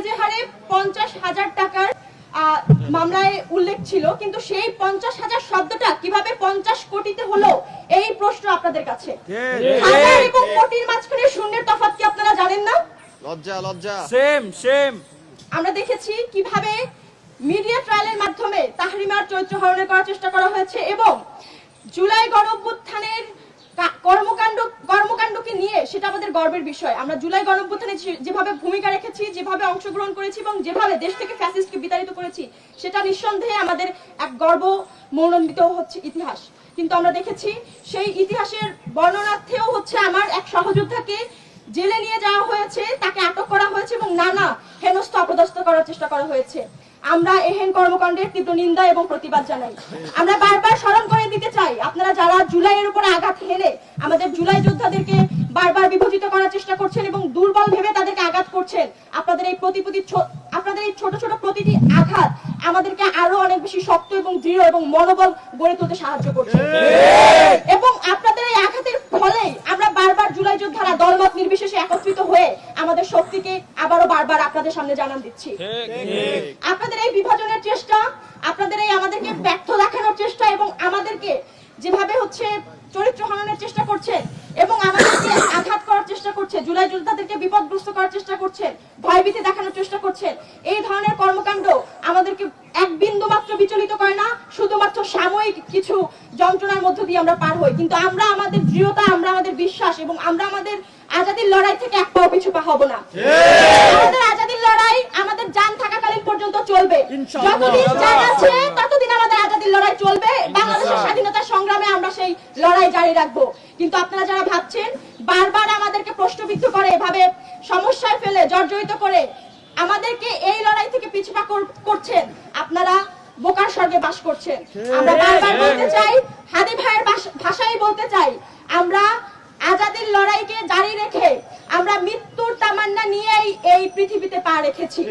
এজেহারে পঞ্চাশ হাজার টাকার মামলায় উল্লেখ ছিল কিন্তু সেই পঞ্চাশ হাজার শব্দটা কীভাবে পঞ্চাশ কোটিতে হলো এই প্রশ্ন আপনাদের কাছে। হাজার এবং কোটির মাঝখানে শূন্যের তফাৎ কি আপনারা জানেন না? লজ্জা লজ্জা। Shame shame. আমরা দেখেছি কীভাবে মিডিয়া ট্রায়ালের মাধ্যমে তাহরিমার চরিত্র হরণের করার চেষ্টা করা হয়েছে এবং জুলাই কা- কর্মকাণ্ড, কর্মকাণ্ডকে নিয়ে সেটা আমাদের গর্বের বিষয়। আমরা জুলাই গণঅভ্যুত্থানে যেভাবে ভূমিকা রেখেছি, যেভাবে অংশগ্রহণ করেছি এবং যেভাবে দেশ থেকে ফ্যাসিস্টকে বিতাড়িত করেছি, সেটা নিঃসন্দেহে আমাদের এক গর্ব মনোনীত হচ্ছে ইতিহাস। কিন্তু আমরা দেখেছি সেই ইতিহাসের বর্ণনার্থেও হচ্ছে আমার এক সহযোদ্ধাকে জেলে নিয়ে যাওয়া হয়েছে, তাকে আটক করা হয়েছে এবং নানা হেনস্থ অপদস্থ করার চেষ্টা করা হয়েছে। আমরা এহেন কর্মকাণ্ডের তীব্র নিন্দা এবং প্রতিবাদ জানাই। আমরা বারবার স্মরণ করে দিতে চাই আপনারা যারা জুলাইয়ের উপরে আঘাত হেনে আমাদের জুলাই যোদ্ধাদেরকে বারবার বিভাজিত করার চেষ্টা করছেন এবং দুর্বল ভেবে তাদেরকে আঘাত করছেন আপনাদের এই প্রতিপ্রতি ছো- আপনাদের এই ছোট ছোট প্রতিটি আঘাত আমাদেরকে আরও অনেক বেশি শক্ত এবং দৃঢ় এবং মনোবল গড়ে তুলতে সাহায্য করছে এবং আপনাদের এই আঘাতের ফলে আমরা বারবার জুলাই যোদ্ধারা দলমত নির্বিশেষে একত্রিত হয়ে শক্তিকে আবারও বারবার আপনাদের সামনে জানান দিচ্ছি। আপনাদের এই বিভাজনের চেষ্টা আপনাদের এই আমাদেরকে ব্যর্থ দেখানোর চেষ্টা এবং আমাদেরকে যেভাবে হচ্ছে চরিত্র হননের চেষ্টা করছে এবং আমাদেরকে আঘাত করার চেষ্টা করছে জুলাই যোদ্ধাদেরকে বিপদগ্রস্ত করার চেষ্টা করছে ভয়ভীতি দেখানোর চেষ্টা করছেন এই ধরনের কর্মকাণ্ড আমাদেরকে বিচলিত করে না শুধুমাত্র সাময়িক কিছু যন্ত্রণার মধ্য দিয়ে আমরা পার হই। কিন্তু আমরা আমাদের দৃঢ়তা আমরা আমাদের বিশ্বাস এবং আমরা আমাদের আজাদির লড়াই থেকে এক পাও পিছু পা হব না। আমাদের আজাদির লড়াই আমাদের জান থাকাকালীন পর্যন্ত চলবে। যতদিন জান আছে ততদিন আমাদের আজাদির লড়াই চলবে। বাংলাদেশের স্বাধীনতা সংগ্রামে আমরা সেই লড়াই জারি রাখব। কিন্তু আপনারা যারা ভাবছেন বারবার আমাদেরকে প্রশ্নবিদ্ধ করে এভাবে সমস্যায় ফেলে জর্জরিত করে আমাদেরকে এই লড়াই থেকে পিছুপা কর- করছেন আপনারা বোকার স্বর্গে বাস করছে। আমরা বারবার বলতে চাই হাদি ভাইয়ের ভাষ- ভাষায় বলতে চাই আমরা আজাদির লড়াইকে জারি রেখে আমরা মৃত্যুর তামান্না নিয়েই এই পৃথিবীতে পা রেখেছি।